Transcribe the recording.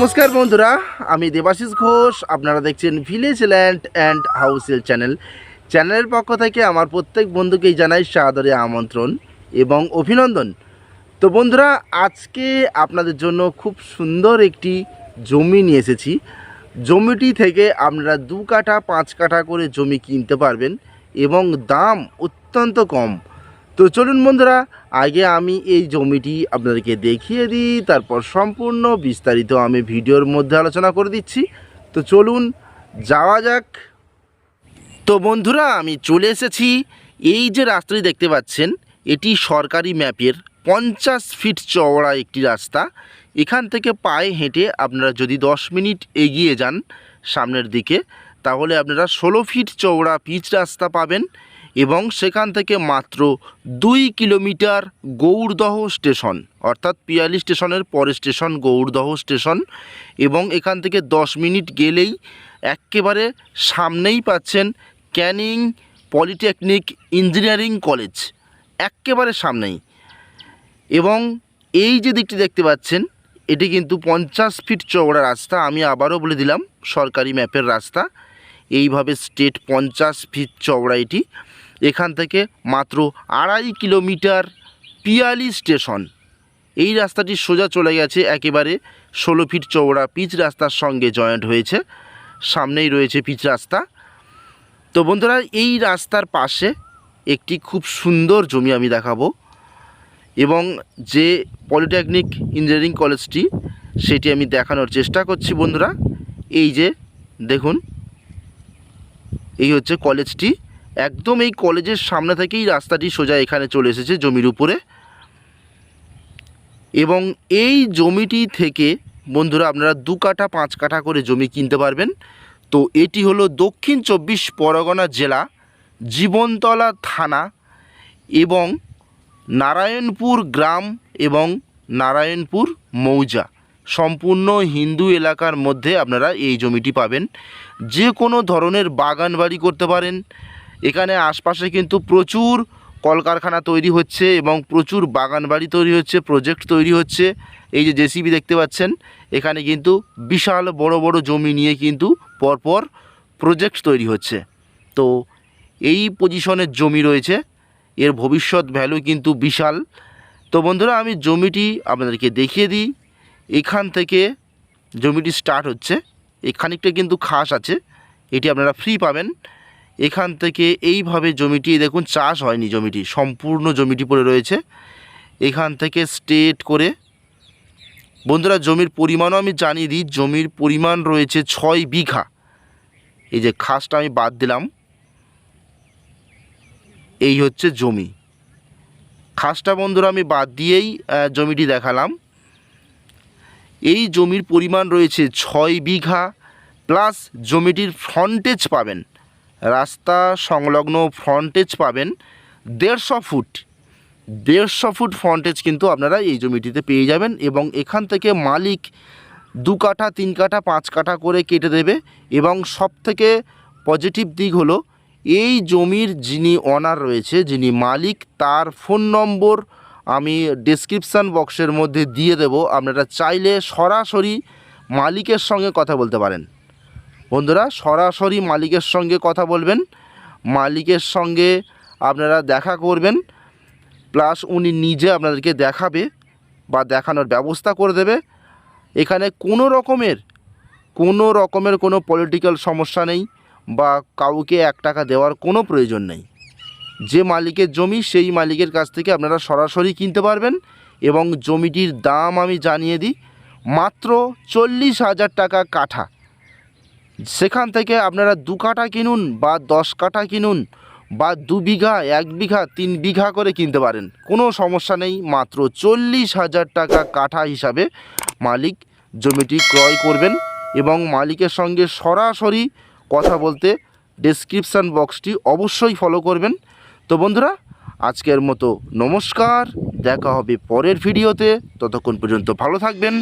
নমস্কার বন্ধুরা, আমি দেবাশিস ঘোষ, আপনারা দেখছেন ভিলেজ ল্যান্ড অ্যান্ড হাউসেল চ্যানেল চ্যানেলের পক্ষ থেকে আমার প্রত্যেক বন্ধুকেই জানাই সাদরে আমন্ত্রণ এবং অভিনন্দন। তো বন্ধুরা, আজকে আপনাদের জন্য খুব সুন্দর একটি জমি নিয়ে এসেছি। জমিটি থেকে আপনারা দু কাঠা, পাঁচ কাঠা করে জমি কিনতে পারবেন এবং দাম অত্যন্ত কম। তো চলুন বন্ধুরা, আগে আমি এই জমিটি আপনাদেরকে দেখিয়ে দিই, তারপর সম্পূর্ণ বিস্তারিত আমি ভিডিওর মধ্যে আলোচনা করে দিচ্ছি। তো চলুন যাওয়া যাক। তো বন্ধুরা, আমি চলে এসেছি। এই যে রাস্তাটি দেখতে পাচ্ছেন, এটি সরকারি ম্যাপের পঞ্চাশ ফিট চওড়া একটি রাস্তা। এখান থেকে পায়ে হেঁটে আপনারা যদি দশ মিনিট এগিয়ে যান সামনের দিকে, তাহলে আপনারা ষোলো ফিট চওড়া পিচ রাস্তা পাবেন। এবং সেখান থেকে মাত্র দুই কিলোমিটার গৌড়দহ স্টেশন, অর্থাৎ পিয়ালি স্টেশনের পরের স্টেশন গৌড়দহ স্টেশন, এবং এখান থেকে দশ মিনিট গেলেই একেবারে সামনেই পাচ্ছেন ক্যানিং পলিটেকনিক ইঞ্জিনিয়ারিং কলেজ একেবারে সামনেই। এবং এই যে দিকটি দেখতে পাচ্ছেন, এটি কিন্তু পঞ্চাশ ফিট চওড়া রাস্তা, আমি আবারও বলে দিলাম, সরকারি ম্যাপের রাস্তা। এইভাবে স্টেট পঞ্চাশ ফিট চওড়া এটি। এখান থেকে মাত্র আড়াই কিলোমিটার পিয়ালি স্টেশন। এই রাস্তাটি সোজা চলে গেছে, একেবারে ষোলো ফিট চওড়া পিচ রাস্তার সঙ্গে জয়েন্ট হয়েছে। সামনেই রয়েছে পিচ রাস্তা। তো বন্ধুরা, এই রাস্তার পাশে একটি খুব সুন্দর জমি আমি দেখাবো এবং যে পলিটেকনিক ইঞ্জিনিয়ারিং কলেজটি সেটি আমি দেখানোর চেষ্টা করছি বন্ধুরা। এই যে, দেখুন, এই হচ্ছে কলেজটি। একদম এই কলেজের সামনে থেকেই রাস্তাটি সোজা এখানে চলে এসেছে জমির উপরে। এবং এই জমিটি থেকে বন্ধুরা আপনারা দু কাঠা, পাঁচ কাঠা করে জমি কিনতে পারবেন। তো এটি হলো দক্ষিণ চব্বিশ পরগনা জেলা, জীবনতলা থানা এবং নারায়ণপুর গ্রাম এবং নারায়ণপুর মৌজা। সম্পূর্ণ হিন্দু এলাকার মধ্যে আপনারা এই জমিটি পাবেন। যে কোনো ধরনের বাগান বাড়ি করতে পারেন এখানে আশপাশে কিন্তু প্রচুর কলকারখানা তৈরি হচ্ছে এবং প্রচুর বাগান বাড়ি তৈরি হচ্ছে প্রজেক্ট তৈরি হচ্ছে। এই যে জেসিবি দেখতে পাচ্ছেন, এখানে কিন্তু বিশাল বড় বড় জমি নিয়ে কিন্তু পরপর প্রজেক্ট তৈরি হচ্ছে। তো এই পজিশনের জমি রয়েছে, এর ভবিষ্যৎ ভ্যালু কিন্তু বিশাল। তো বন্ধুরা, আমি জমিটি আপনাদেরকে দেখিয়ে দিই। এখান থেকে জমিটি স্টার্ট হচ্ছে, এখানিকটা কিন্তু খাস আছে, এটি আপনারা ফ্রি পাবেন। এখান থেকে এইভাবে জমিটি, দেখুন চাষ হয়নি জমিটি, সম্পূর্ণ জমিটি পড়ে রয়েছে। এখান থেকে স্টেট করে, বন্ধুরা জমির পরিমাণও আমি জানিয়ে দিই, জমির পরিমাণ রয়েছে ছয় বিঘা। এই যে খাসটা আমি বাদ দিলাম। এই হচ্ছে জমি। খাসটা বন্ধুরা আমি বাদ দিয়েই জমিটি দেখালাম। এই জমির পরিমাণ রয়েছে ছয় বিঘা, প্লাস জমিটির ফ্রন্টেজ পাবেন। রাস্তা সংলগ্ন ফ্রন্টেজ পাবেন। দেড়শো ফুট। দেড়শো ফুট ফ্রন্টেজ কিন্তু আপনারা এই জমিটিতে পেয়ে যাবেন এবং এখান থেকে মালিক দু কাঠা, তিন কাঠা, পাঁচ কাঠা করে কেটে দেবে এবং সব থেকে পজিটিভ দিক হলো এই জমির যিনি অনার রয়েছে, যিনি মালিক, তার ফোন নম্বর আমি ডেসক্রিপশান বক্সের মধ্যে দিয়ে দেব। আপনারা চাইলে সরাসরি মালিকের সঙ্গে কথা বলতে পারেন। বন্ধুরা, সরাসরি মালিকের সঙ্গে কথা বলবেন। মালিকের সঙ্গে আপনারা দেখা করবেন। প্লাস উনি নিজে আপনাদেরকে দেখাবে বা দেখানোর ব্যবস্থা করে দেবে। এখানে কোনো রকমের কোনো রকমের কোনো পলিটিক্যাল সমস্যা নেই বা কাউকে এক টাকা দেওয়ার কোনো প্রয়োজন নেই। যে মালিকের জমি, সেই মালিকের কাছ থেকে আপনারা সরাসরি কিনতে পারবেন এবং জমিটির দাম আমি জানিয়ে দিই, মাত্র চল্লিশ হাজার টাকা কাঠা। সেখান থেকে আপনারা দু কাঠা কিনুন বা দশ কাঠা কিনুন বা দু বিঘা, এক বিঘা, তিন বিঘা করে কিনতে পারেন। কোনো সমস্যা নেই, মাত্র চল্লিশ হাজার টাকা কাঠা হিসাবে মালিক জমিটি ক্রয় করবেন এবং মালিকের সঙ্গে সরাসরি কথা বলতে ডেসক্রিপশান বক্সটি অবশ্যই ফলো করবেন। তো বন্ধুরা, আজকের মতো নমস্কার, দেখা হবে পরের ভিডিওতে ততক্ষণ পর্যন্ত ভালো থাকবেন।